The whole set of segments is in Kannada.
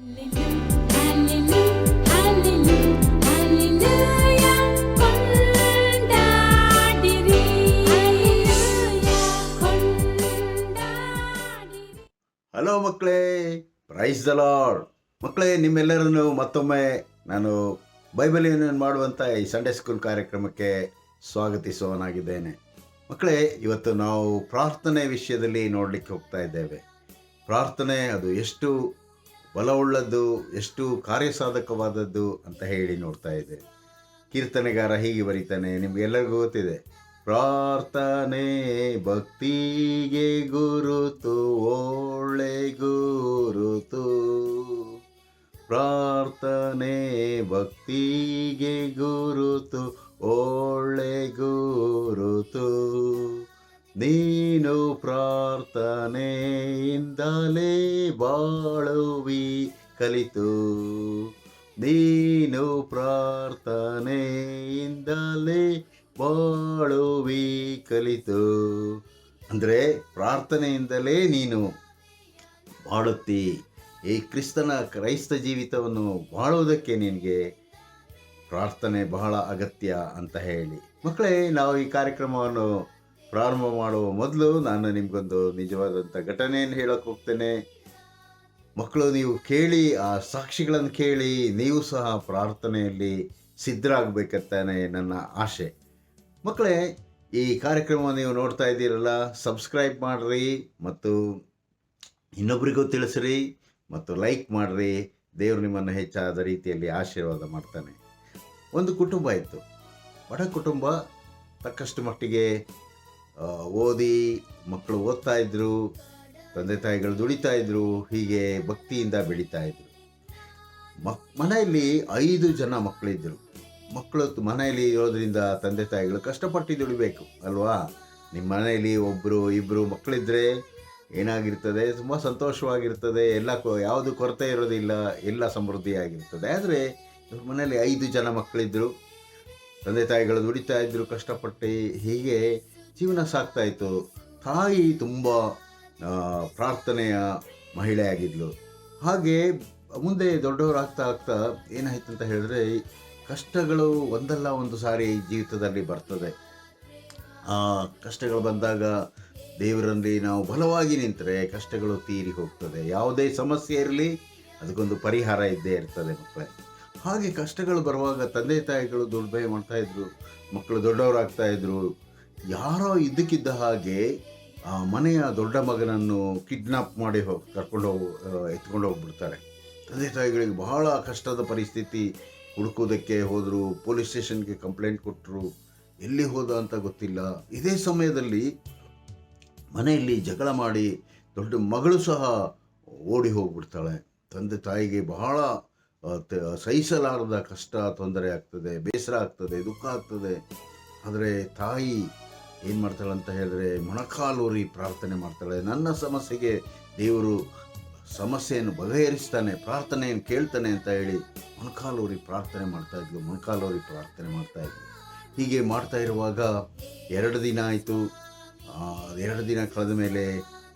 ಹಲೋ ಮಕ್ಕಳೇ. ಪ್ರೈಸ್ ದ ಲಾರ್ಡ್ ಮಕ್ಕಳೇ, ನಿಮ್ಮೆಲ್ಲರನ್ನು ಮತ್ತೊಮ್ಮೆ ನಾನು ಬೈಬಲ್ ಯೂನಿಯನ್ ಮಾಡುವಂಥ ಈ ಸಂಡೇ ಸ್ಕೂಲ್ ಕಾರ್ಯಕ್ರಮಕ್ಕೆ ಸ್ವಾಗತಿಸುವವನಾಗಿದ್ದೇನೆ. ಮಕ್ಕಳೇ, ಇವತ್ತು ನಾವು ಪ್ರಾರ್ಥನೆ ವಿಷಯದಲ್ಲಿ ನೋಡಲಿಕ್ಕೆ ಹೋಗ್ತಾ ಇದ್ದೇವೆ. ಪ್ರಾರ್ಥನೆ ಅದು ಎಷ್ಟು ಬಲವುಳ್ಳದ್ದು, ಎಷ್ಟು ಕಾರ್ಯಸಾಧಕವಾದದ್ದು ಅಂತ ಹೇಳಿ ನೋಡ್ತಾ ಇದೆ. ಕೀರ್ತನೆಗಾರ ಹೀಗೆ ಬರೀತಾನೆ ನಿಮಗೆಲ್ಲರಿಗೂ ಗೊತ್ತಿದೆ. ಪ್ರಾರ್ಥನೆ ಭಕ್ತಿಗೆ ಗುರುತು, ಒಳ್ಳೆ ಗುರುತು. ಪ್ರಾರ್ಥನೆ ಭಕ್ತಿಗೆ ಗುರುತು, ಒಳ್ಳೆ ಗುರುತು. ನೀನು ಪ್ರಾರ್ಥನೆಯಿಂದಲೇ ಬಾಳುವಿ ಕಲಿತು ನೀನು ಪ್ರಾರ್ಥನೆಯಿಂದಲೇ ಬಾಳುವಿ ಕಲಿತು. ಅಂದರೆ ಪ್ರಾರ್ಥನೆಯಿಂದಲೇ ನೀನು ಬಾಳುತ್ತಿ. ಈ ಕ್ರಿಸ್ತನ ಕ್ರೈಸ್ತ ಜೀವಿತವನ್ನು ಬಾಳುವುದಕ್ಕೆ ನಿನಗೆ ಪ್ರಾರ್ಥನೆ ಬಹಳ ಅಗತ್ಯ ಅಂತ ಹೇಳಿ. ಮಕ್ಕಳೇ, ನಾವು ಈ ಕಾರ್ಯಕ್ರಮವನ್ನು ಪ್ರಾರಂಭ ಮಾಡುವ ಮೊದಲು ನಾನು ನಿಮಗೊಂದು ನಿಜವಾದಂಥ ಘಟನೆಯನ್ನು ಹೇಳೋಕೆ ಹೋಗ್ತೇನೆ. ಮಕ್ಕಳು, ನೀವು ಕೇಳಿ, ಆ ಸಾಕ್ಷಿಗಳನ್ನು ಕೇಳಿ, ನೀವು ಸಹ ಪ್ರಾರ್ಥನೆಯಲ್ಲಿ ಸಿದ್ಧರಾಗಬೇಕಂತಾನೆ ನನ್ನ ಆಶೆ. ಮಕ್ಕಳೇ, ಈ ಕಾರ್ಯಕ್ರಮ ನೀವು ನೋಡ್ತಾ ಇದ್ದೀರಲ್ಲ, ಸಬ್ಸ್ಕ್ರೈಬ್ ಮಾಡಿರಿ ಮತ್ತು ಇನ್ನೊಬ್ರಿಗೂ ತಿಳಿಸ್ರಿ ಮತ್ತು ಲೈಕ್ ಮಾಡಿರಿ. ದೇವರು ನಿಮ್ಮನ್ನು ಹೆಚ್ಚಾದ ರೀತಿಯಲ್ಲಿ ಆಶೀರ್ವಾದ ಮಾಡ್ತಾನೆ. ಒಂದು ಕುಟುಂಬ ಇತ್ತು. ಬಡ ಕುಟುಂಬ, ತಕ್ಕಷ್ಟು ಮಟ್ಟಿಗೆ ಓದಿ, ಮಕ್ಕಳು ಓದ್ತಾ ಇದ್ರು. ತಂದೆ ತಾಯಿಗಳು ದುಡಿತಾ ಇದ್ರು, ಹೀಗೆ ಭಕ್ತಿಯಿಂದ ಬೆಳೀತಾ ಇದ್ರು. ಮಕ್ ಮನೆಯಲ್ಲಿ ಐದು ಜನ ಮಕ್ಕಳಿದ್ದರು ಮಕ್ಕಳು ಮನೆಯಲ್ಲಿ ಇರೋದ್ರಿಂದ ತಂದೆ ತಾಯಿಗಳು ಕಷ್ಟಪಟ್ಟು ದುಡಿಬೇಕು, ಅಲ್ವಾ? ನಿಮ್ಮ ಮನೆಯಲ್ಲಿ ಒಬ್ಬರು ಇಬ್ಬರು ಮಕ್ಕಳಿದ್ರೆ ಏನಾಗಿರ್ತದೆ? ತುಂಬ ಸಂತೋಷವಾಗಿರ್ತದೆ. ಎಲ್ಲ ಯಾವುದು ಕೊರತೆ ಇರೋದಿಲ್ಲ. ಎಲ್ಲ ಸಮೃದ್ಧಿಯಾಗಿರ್ತದೆ. ಆದರೆ ಇವ್ರ ಮನೆಯಲ್ಲಿ ಐದು ಜನ ಮಕ್ಕಳಿದ್ದರು ತಂದೆ ತಾಯಿಗಳು ದುಡಿತಾ ಇದ್ದರು ಕಷ್ಟಪಟ್ಟು ಹೀಗೆ ಜೀವನ ಸಾಗ್ತಾ ಇತ್ತು. ತಾಯಿ ತುಂಬ ಪ್ರಾರ್ಥನೆಯ ಮಹಿಳೆಯಾಗಿದ್ಲು ಹಾಗೆ ಮುಂದೆ ದೊಡ್ಡವರಾಗ್ತಾ ಆಗ್ತಾ ಏನಾಯ್ತು ಅಂತ ಹೇಳಿದ್ರೆ ಕಷ್ಟಗಳು ಒಂದಲ್ಲ ಒಂದು ಸಾರಿ ಜೀವಿತದಲ್ಲಿ ಬರ್ತದೆ. ಆ ಕಷ್ಟಗಳು ಬಂದಾಗ ದೇವರಲ್ಲಿ ನಾವು ಬಲವಾಗಿ ನಿಂತರೆ ಕಷ್ಟಗಳು ತೀರಿ ಹೋಗ್ತದೆ. ಯಾವುದೇ ಸಮಸ್ಯೆ ಇರಲಿ, ಅದಕ್ಕೊಂದು ಪರಿಹಾರ ಇದ್ದೇ ಇರ್ತದೆ ಮಕ್ಕಳೇ. ಹಾಗೆ ಕಷ್ಟಗಳು ಬರುವಾಗ ತಂದೆ ತಾಯಿಗಳು ದುರ್ಬಯ ಮಾಡ್ತಾ ಇದ್ರು, ಮಕ್ಕಳು ದೊಡ್ಡವರಾಗ್ತಾ ಇದ್ರು, ಯಾರೋ ಇದ್ದಕ್ಕಿದ್ದ ಹಾಗೆ ಮನೆಯ ದೊಡ್ಡ ಮಗನನ್ನು ಕಿಡ್ನಾಪ್ ಮಾಡಿ ಹೋಗಿ, ಕರ್ಕೊಂಡು ಹೋಗಿ ಎತ್ಕೊಂಡು ಹೋಗ್ಬಿಡ್ತಾರೆ. ತಂದೆ ತಾಯಿಗಳಿಗೆ ಬಹಳ ಕಷ್ಟದ ಪರಿಸ್ಥಿತಿ. ಹುಡುಕೋದಕ್ಕೆ ಹೋದರು, ಪೊಲೀಸ್ ಸ್ಟೇಷನ್ಗೆ ಕಂಪ್ಲೇಂಟ್ ಕೊಟ್ಟರು ಎಲ್ಲಿ ಹೋದ ಅಂತ ಗೊತ್ತಿಲ್ಲ. ಇದೇ ಸಮಯದಲ್ಲಿ ಮನೆಯಲ್ಲಿ ಜಗಳ ಮಾಡಿ ದೊಡ್ಡ ಮಗಳು ಸಹ ಓಡಿ ಹೋಗ್ಬಿಡ್ತಾಳೆ. ತಂದೆ ತಾಯಿಗೆ ಬಹಳ ಸಹಿಸಲಾರದ ಕಷ್ಟ, ತೊಂದರೆ ಆಗ್ತದೆ, ಬೇಸರ ಆಗ್ತದೆ, ದುಃಖ ಆಗ್ತದೆ. ಆದರೆ ತಾಯಿ ಏನು ಮಾಡ್ತಾಳೆ ಅಂತ ಹೇಳಿದ್ರೆ, ಮೊಣಕಾಲೂರಿ ಪ್ರಾರ್ಥನೆ ಮಾಡ್ತಾಳೆ. ನನ್ನ ಸಮಸ್ಯೆಗೆ ದೇವರು ಸಮಸ್ಯೆಯನ್ನು ಬಗೆಹರಿಸ್ತಾನೆ, ಪ್ರಾರ್ಥನೆಯನ್ನು ಕೇಳ್ತಾನೆ ಅಂತ ಹೇಳಿ ಮೊಣಕಾಲೂರಿ ಪ್ರಾರ್ಥನೆ ಮಾಡ್ತಾ ಇದ್ಲು, ಮೊಣಕಾಲೂರಿ ಪ್ರಾರ್ಥನೆ ಮಾಡ್ತಾ ಇದ್ಲು. ಹೀಗೆ ಮಾಡ್ತಾ ಇರುವಾಗ ಎರಡು ದಿನ ಆಯಿತು. ಎರಡು ದಿನ ಕಳೆದ ಮೇಲೆ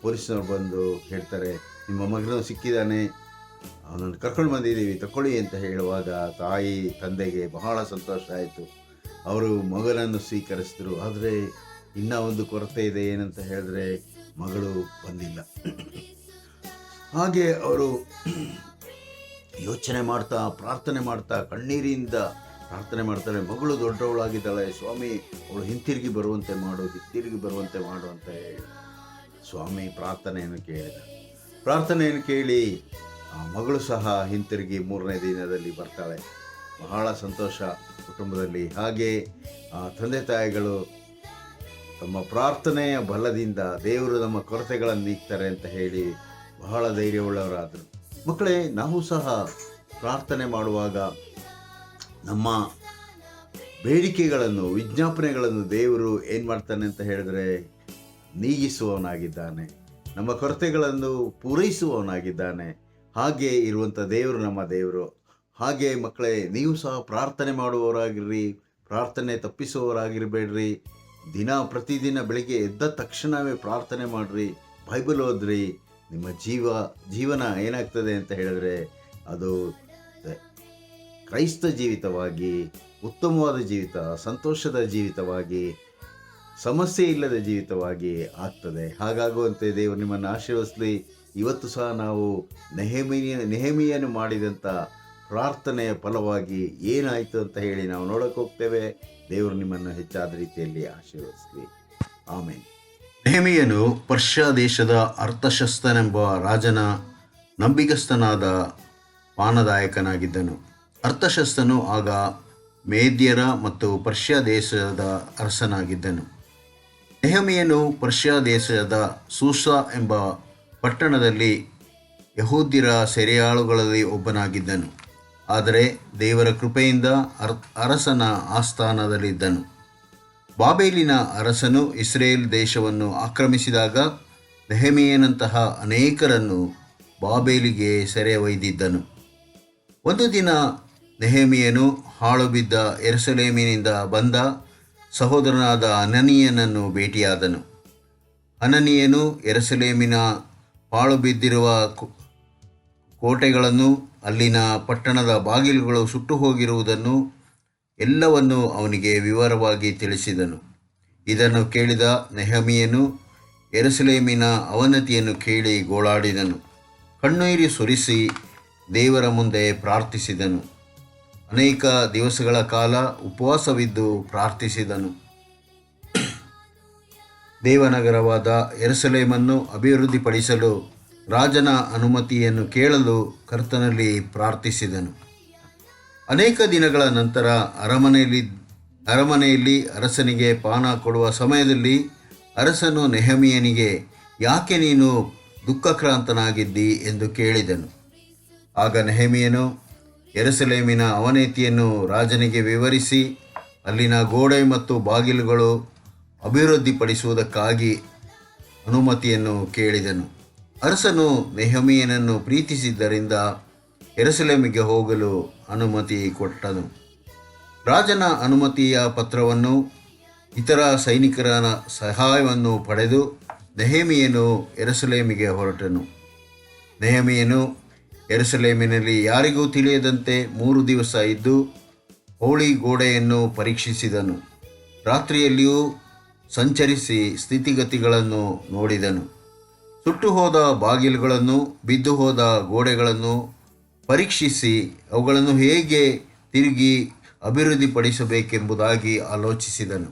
ಪೊಲೀಸ್ನವ್ರು ಬಂದು ಹೇಳ್ತಾರೆ, ನಿಮ್ಮ ಮಗನೂ ಸಿಕ್ಕಿದ್ದಾನೆ. ಅವನನ್ನು ಕರ್ಕೊಂಡು ಬಂದಿದ್ದೀವಿ, ತಕೊಳ್ಳಿ ಅಂತ ಹೇಳುವಾಗ ತಾಯಿ, ತಂದೆಗೆ ಬಹಳ ಸಂತೋಷ ಆಯಿತು. ಅವರು ಮಗನನ್ನು ಸ್ವೀಕರಿಸಿದ್ರು. ಆದರೆ ಇನ್ನೂ ಒಂದು ಕೊರತೆ ಇದೆ, ಏನಂತ ಹೇಳಿದ್ರೆ ಮಗಳು ಬಂದಿಲ್ಲ. ಹಾಗೆ ಅವರು ಯೋಚನೆ ಮಾಡ್ತಾ, ಪ್ರಾರ್ಥನೆ ಮಾಡ್ತಾ, ಕಣ್ಣೀರಿಂದ ಪ್ರಾರ್ಥನೆ ಮಾಡ್ತಾರೆ, ಮಗಳು ದೊಡ್ಡವಳಾಗಿದ್ದಾಳೆ, ಸ್ವಾಮಿ, ಅವಳು ಹಿಂತಿರುಗಿ ಬರುವಂತೆ ಮಾಡು, ಹಿಂತಿರುಗಿ ಬರುವಂತೆ ಮಾಡು ಅಂತ ಹೇಳಿ ಸ್ವಾಮಿ ಪ್ರಾರ್ಥನೆಯನ್ನು ಕೇಳಿದ. ಪ್ರಾರ್ಥನೆಯನ್ನು ಕೇಳಿ ಆ ಮಗಳು ಸಹ ಹಿಂತಿರುಗಿ ಮೂರನೇ ದಿನದಲ್ಲಿ ಬರ್ತಾಳೆ. ಬಹಳ ಸಂತೋಷ ಕುಟುಂಬದಲ್ಲಿ. ಹಾಗೆ ತಂದೆ ತಾಯಿಗಳು ತಮ್ಮ ಪ್ರಾರ್ಥನೆಯ ಬಲದಿಂದ ದೇವರು ನಮ್ಮ ಕೊರತೆಗಳನ್ನು ನೀಗ್ತಾರೆ ಅಂತ ಹೇಳಿ ಬಹಳ ಧೈರ್ಯವುಳ್ಳವರಾದರು. ಮಕ್ಕಳೇ, ನಾವು ಸಹ ಪ್ರಾರ್ಥನೆ ಮಾಡುವಾಗ ನಮ್ಮ ಬೇಡಿಕೆಗಳನ್ನು, ವಿಜ್ಞಾಪನೆಗಳನ್ನು ದೇವರು ಏನು ಮಾಡ್ತಾನೆ ಅಂತ ಹೇಳಿದ್ರೆ ನೀಗಿಸುವವನಾಗಿದ್ದಾನೆ. ನಮ್ಮ ಕೊರತೆಗಳನ್ನು ಪೂರೈಸುವವನಾಗಿದ್ದಾನೆ. ಹಾಗೆ ಇರುವಂಥ ದೇವರು ನಮ್ಮ ದೇವರು. ಹಾಗೆ ಮಕ್ಕಳೇ, ನೀವು ಸಹ ಪ್ರಾರ್ಥನೆ ಮಾಡುವವರಾಗಿರ್ರಿ, ಪ್ರಾರ್ಥನೆ ತಪ್ಪಿಸುವವರಾಗಿರಬೇಡ್ರಿ. ದಿನ ಪ್ರತಿದಿನ ಬೆಳಿಗ್ಗೆ ಎದ್ದ ತಕ್ಷಣವೇ ಪ್ರಾರ್ಥನೆ ಮಾಡಿರಿ, ಬೈಬಲ್ ಓದ್ರಿ, ನಿಮ್ಮ ಜೀವ, ಜೀವನ ಏನಾಗ್ತದೆ ಅಂತ ಹೇಳಿದ್ರೆ ಅದು ಕ್ರೈಸ್ತ ಜೀವಿತವಾಗಿ, ಉತ್ತಮವಾದ ಜೀವಿತ, ಸಂತೋಷದ ಜೀವಿತವಾಗಿ, ಸಮಸ್ಯೆ ಇಲ್ಲದ ಜೀವಿತವಾಗಿ ಆಗ್ತದೆ. ಹಾಗಾಗುವಂತೆ ದೇವರು ನಿಮ್ಮನ್ನು ಆಶೀರ್ವದಿಸಲಿ. ಇವತ್ತು ಸಹ ನಾವು ನೆಹಮಿಯ, ನೆಹಮಿಯನ್ನು ಮಾಡಿದಂಥ ಪ್ರಾರ್ಥನೆಯ ಫಲವಾಗಿ ಏನಾಯಿತು ಅಂತ ಹೇಳಿ ನಾವು ನೋಡಕ್ಕೆ ಹೋಗ್ತೇವೆ. ದೇವರು ನಿಮ್ಮನ್ನು ಹೆಚ್ಚಾದ ರೀತಿಯಲ್ಲಿ ಆಶೀರ್ವದಿಸಲಿ. ಆಮೇಲೆ ನೆಹಮಿಯನು ಪರ್ಷ್ಯಾ ದೇಶದ ಅರ್ಥಶಸ್ತನೆಂಬ ರಾಜನ ನಂಬಿಗಸ್ತನಾದ ಪಾನದಾಯಕನಾಗಿದ್ದನು. ಅರ್ಥಶಸ್ತನು ಆಗ ಮೇದ್ಯರ ಮತ್ತು ಪರ್ಷ್ಯ ದೇಶದ ಅರಸನಾಗಿದ್ದನು. ನೆಹಮಿಯನು ಪರ್ಷ್ಯಾ ದೇಶದ ಸೂಸಾ ಎಂಬ ಪಟ್ಟಣದಲ್ಲಿ ಯಹೂದ್ಯರ ಸೆರೆಯಾಳುಗಳಲ್ಲಿ ಒಬ್ಬನಾಗಿದ್ದನು. ಆದರೆ ದೇವರ ಕೃಪೆಯಿಂದ ಅರ್, ಅರಸನ ಆಸ್ಥಾನದಲ್ಲಿದ್ದನು. ಬಾಬೇಲಿನ ಅರಸನು ಇಸ್ರೇಲ್ ದೇಶವನ್ನು ಆಕ್ರಮಿಸಿದಾಗ ನೆಹಮಿಯನಂತಹ ಅನೇಕರನ್ನು ಬಾಬೇಲಿಗೆ ಸೆರೆ ಒಯ್ದಿದ್ದನು ಒಂದು ದಿನ ನೆಹಮಿಯನು ಹಾಳು ಬಿದ್ದ ಎರುಸಲೇಮಿನಿಂದ ಬಂದ ಸಹೋದರನಾದ ಅನನಿಯನನ್ನು ಭೇಟಿಯಾದನು. ಅನನಿಯನು ಎರಸಲೇಮಿನ ಪಾಳು ಬಿದ್ದಿರುವ ಕೋ- ಕೋಟೆಗಳನ್ನು, ಅಲ್ಲಿನ ಪಟ್ಟಣದ ಬಾಗಿಲುಗಳು ಸುಟ್ಟು ಹೋಗಿರುವುದನ್ನು ಎಲ್ಲವನ್ನು ಅವನಿಗೆ ವಿವರವಾಗಿ ತಿಳಿಸಿದನು. ಇದನ್ನು ಕೇಳಿದ ನೆಹಮಿಯನು ಎರಸಲೇಮಿನ ಅವನತಿಯನ್ನು ಕೇಳಿ ಗೋಳಾಡಿದನು. ಕಣ್ಣೀರಿ ಸುರಿಸಿ ದೇವರ ಮುಂದೆ ಪ್ರಾರ್ಥಿಸಿದನು. ಅನೇಕ ದಿವಸಗಳ ಕಾಲ ಉಪವಾಸವಿದ್ದು ಪ್ರಾರ್ಥಿಸಿದನು. ದೇವನಗರವಾದ ಎರಸಲೇಮನ್ನು ಅಭಿವೃದ್ಧಿಪಡಿಸಲು ರಾಜನ ಅನುಮತಿಯನ್ನು ಕೇಳಲು ಕರ್ತನಲ್ಲಿ ಪ್ರಾರ್ಥಿಸಿದನು. ಅನೇಕ ದಿನಗಳ ನಂತರ ಅರಮನೆಯಲ್ಲಿ ಅರಮನೆಯಲ್ಲಿ ಅರಸನಿಗೆ ಪಾನ ಕೊಡುವ ಸಮಯದಲ್ಲಿ ಅರಸನು ನೆಹಮಿಯನಿಗೆ, ಯಾಕೆ ನೀನು ದುಃಖಕ್ರಾಂತನಾಗಿದ್ದಿ? ಎಂದು ಕೇಳಿದನು. ಆಗ ನೆಹಮಿಯನು ಎರಸಲೇಮಿನ ಅವನೇತಿಯನ್ನು ರಾಜನಿಗೆ ವಿವರಿಸಿ, ಅಲ್ಲಿನ ಗೋಡೆ ಮತ್ತು ಬಾಗಿಲುಗಳು ಅಭಿವೃದ್ಧಿಪಡಿಸುವುದಕ್ಕಾಗಿ ಅನುಮತಿಯನ್ನು ಕೇಳಿದನು. ಅರಸನು ನೆಹಮಿಯನನ್ನು ಪ್ರೀತಿಸಿದ್ದರಿಂದ ಎರಸಲೇಮಿಗೆ ಹೋಗಲು ಅನುಮತಿ ಕೊಟ್ಟನು. ರಾಜನ ಅನುಮತಿಯ ಪತ್ರವನ್ನು ಇತರ ಸೈನಿಕರ ಸಹಾಯವನ್ನು ಪಡೆದು ನೆಹಮಿಯನು ಎರಸಲೇಮಿಗೆ ಹೊರಟನು. ನೆಹಮಿಯನು ಎರಸಲೇಮಿನಲ್ಲಿ ಯಾರಿಗೂ ತಿಳಿಯದಂತೆ ಮೂರು ದಿವಸ ಇದ್ದು ಹೋಳಿ ಗೋಡೆಯನ್ನು ಪರೀಕ್ಷಿಸಿದನು. ರಾತ್ರಿಯಲ್ಲಿಯೂ ಸಂಚರಿಸಿ ಸ್ಥಿತಿಗತಿಗಳನ್ನು ನೋಡಿದನು. ಸುಟ್ಟು ಹೋದ ಬಾಗಿಲುಗಳನ್ನು ಬಿದ್ದು ಹೋದ ಗೋಡೆಗಳನ್ನು ಪರೀಕ್ಷಿಸಿ ಅವುಗಳನ್ನು ಹೇಗೆ ತಿರುಗಿ ಅಭಿವೃದ್ಧಿಪಡಿಸಬೇಕೆಂಬುದಾಗಿ ಆಲೋಚಿಸಿದನು.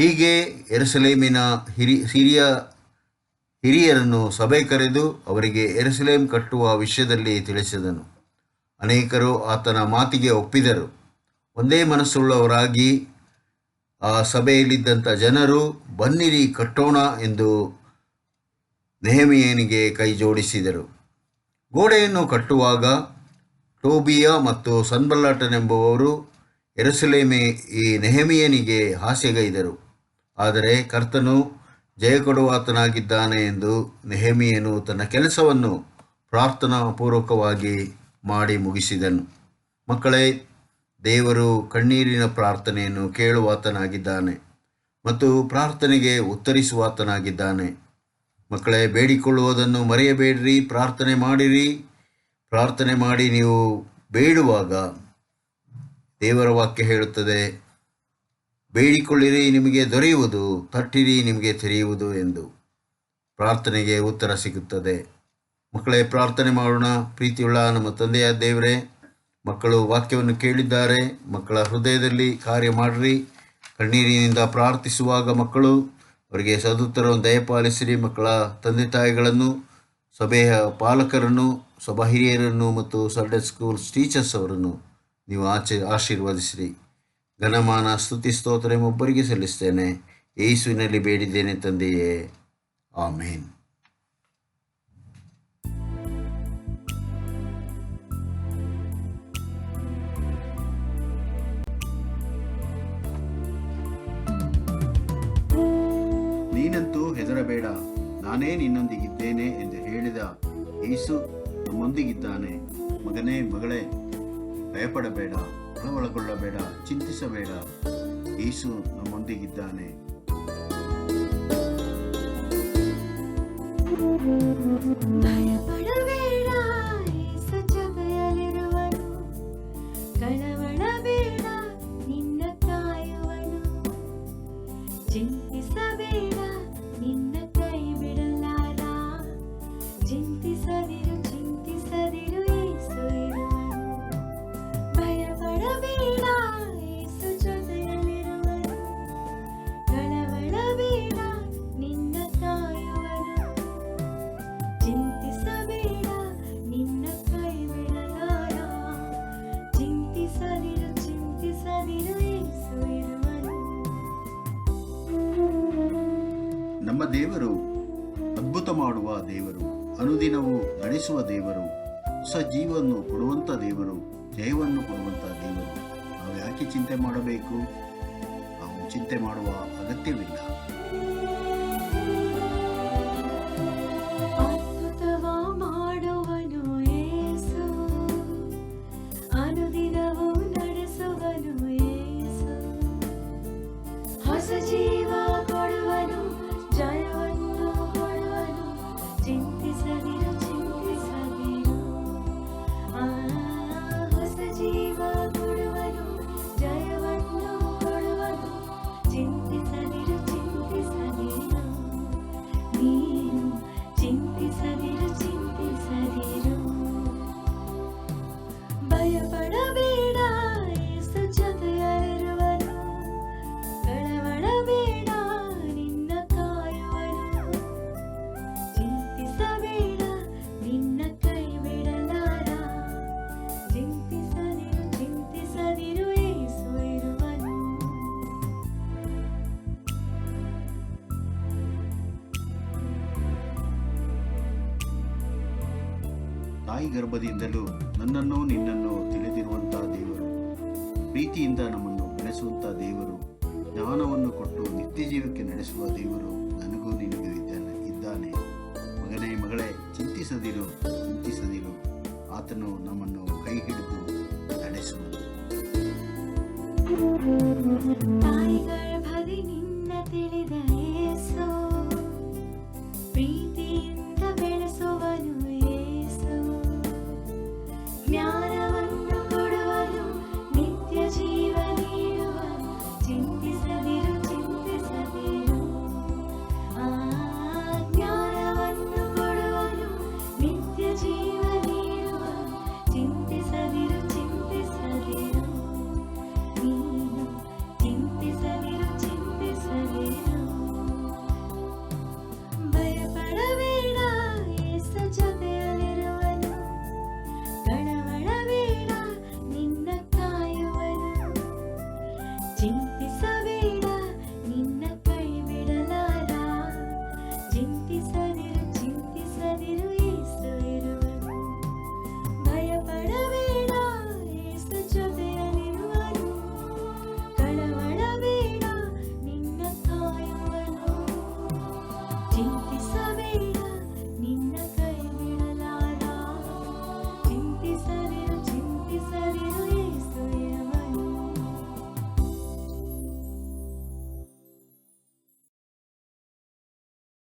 ಹೀಗೆ ಎರಸಲೇಮಿನ ಹಿರಿ, ಹಿರಿಯ, ಹಿರಿಯರನ್ನು ಸಭೆ ಕರೆದು ಅವರಿಗೆ ಎರಸಲೇಮ್ ಕಟ್ಟುವ ವಿಷಯದಲ್ಲಿ ತಿಳಿಸಿದನು. ಅನೇಕರು ಆತನ ಮಾತಿಗೆ ಒಪ್ಪಿದರು. ಒಂದೇ ಮನಸ್ಸುಳ್ಳವರಾಗಿ ಆ ಸಭೆಯಲ್ಲಿದ್ದಂಥ ಜನರು ಬನ್ನಿರಿ ಕಟ್ಟೋಣ ಎಂದು ನೆಹಮಿಯನಿಗೆ ಕೈ ಜೋಡಿಸಿದರು. ಗೋಡೆಯನ್ನು ಕಟ್ಟುವಾಗ ಟೋಬಿಯ ಮತ್ತು ಸನ್ಬಲ್ಲಾಟನೆಂಬುವವರು ಎರಸಲೇಮೆ ಈ ನೆಹಮಿಯನಿಗೆ ಹಾಸ್ಯಗೈದರು. ಆದರೆ ಕರ್ತನು ಜಯ ಕೊಡುವಾತನಾಗಿದ್ದಾನೆ ಎಂದು ನೆಹಮಿಯನು ತನ್ನ ಕೆಲಸವನ್ನು ಪ್ರಾರ್ಥನಾಪೂರ್ವಕವಾಗಿ ಮಾಡಿ ಮುಗಿಸಿದನು. ಮಕ್ಕಳೇ, ದೇವರು ಕಣ್ಣೀರಿನ ಪ್ರಾರ್ಥನೆಯನ್ನು ಕೇಳುವಾತನಾಗಿದ್ದಾನೆ ಮತ್ತು ಪ್ರಾರ್ಥನೆಗೆ ಉತ್ತರಿಸುವಾತನಾಗಿದ್ದಾನೆ. ಮಕ್ಕಳೇ, ಬೇಡಿಕೊಳ್ಳುವುದನ್ನು ಮರೆಯಬೇಡ್ರಿ, ಪ್ರಾರ್ಥನೆ ಮಾಡಿರಿ. ಪ್ರಾರ್ಥನೆ ಮಾಡಿ ನೀವು ಬೇಡುವಾಗ ದೇವರ ವಾಕ್ಯ ಹೇಳುತ್ತದೆ, ಬೇಡಿಕೊಳ್ಳಿರಿ, ನಿಮಗೆ ದೊರೆಯುವುದು, ತಟ್ಟಿರಿ, ನಿಮಗೆ ತೆರೆಯುವುದು ಎಂದು ಪ್ರಾರ್ಥನೆಗೆ ಉತ್ತರ ಸಿಗುತ್ತದೆ. ಮಕ್ಕಳೇ, ಪ್ರಾರ್ಥನೆ ಮಾಡೋಣ. ಪ್ರೀತಿಯುಳ್ಳ ನಮ್ಮ ತಂದೆಯ ದೇವರೇ, ಮಕ್ಕಳು ವಾಕ್ಯವನ್ನು ಕೇಳಿದ್ದಾರೆ. ಮಕ್ಕಳ ಹೃದಯದಲ್ಲಿ ಕಾರ್ಯ ಮಾಡಿರಿ. ಕಣ್ಣೀರಿನಿಂದ ಪ್ರಾರ್ಥಿಸುವಾಗ ಮಕ್ಕಳು ಅವರಿಗೆ ಸದುತ್ತರವನ್ನು ದಯಪಾಲಿಸಿರಿ ಮಕ್ಕಳ ತಂದೆ ತಾಯಿಗಳನ್ನು, ಸಭೆಯ ಪಾಲಕರನ್ನು ಸಭಾ ಹಿರಿಯರನ್ನು ಮತ್ತು ಸಂಡೇ ಸ್ಕೂಲ್ಸ್ ಟೀಚರ್ಸ್ ಅವರನ್ನು ನೀವು ಆಚೆ ಆಶೀರ್ವದಿಸಿರಿ. ಘನಮಾನ ಸ್ತುತಿ ಸ್ತೋತ್ರ ಒಬ್ಬರಿಗೆ ಸಲ್ಲಿಸ್ತೇನೆ ಯೇಸುವಿನಲ್ಲಿ ಬೇಡಿದ್ದೇನೆ ತಂದೆಯೇ. ಆಮೇನ್. ಹೆದರಬೇಡ ನಾನೇ ನಿನ್ನೊಂದಿಗಿದ್ದೇನೆ ಎಂದು ಹೇಳಿದ ಯೇಸು ನಮ್ಮೊಂದಿಗಿದ್ದಾನೆ. ಮಗನೇ, ಮಗಳೇ, ಭಯಪಡಬೇಡ ಒಳಗೊಳ್ಳಬೇಡ ಚಿಂತಿಸಬೇಡ. ಯೇಸು ನಮ್ಮೊಂದಿಗಿದ್ದಾನೆ. ಭಯಪಡಬೇಡ. ಮಾಡುವ ದೇವರು, ಅನುದಿನವೂ ನಡೆಸುವ ದೇವರು ಹೊಸ ಜೀವನ್ನು ಕೊಡುವಂಥ ದೇವರು, ಜಯವನ್ನು ಕೊಡುವಂಥ ದೇವರು. ನಾವು ಯಾಕೆ ಚಿಂತೆ ಮಾಡಬೇಕು? ನಾವು ಚಿಂತೆ ಮಾಡುವ ಅಗತ್ಯವಿಲ್ಲ. ತಾಯಿ ಗರ್ಭದಿಂದಲೂ ನನ್ನನ್ನು ನಿನ್ನನ್ನು ತಿಳಿದಿರುವಂಥ ದೇವರು. ಪ್ರೀತಿಯಿಂದ ನಮ್ಮನ್ನು ಬೆಳೆಸುವಂಥ ದೇವರು. ಜ್ಞಾನವನ್ನು ಕೊಟ್ಟು ನಿತ್ಯ ಜೀವಕ್ಕೆ ನಡೆಸುವ ದೇವರು ನನಗೂ ನಿನಗೂ ಇದ್ದಾನೆ ಇದ್ದಾನೆ. ಮಗನೇ, ಮಗಳೇ, ಚಿಂತಿಸದಿರು ಚಿಂತಿಸದಿರು. ಆತನು ನಮ್ಮನ್ನು ಕೈ ಹಿಡಿದು ನಡೆಸುವನು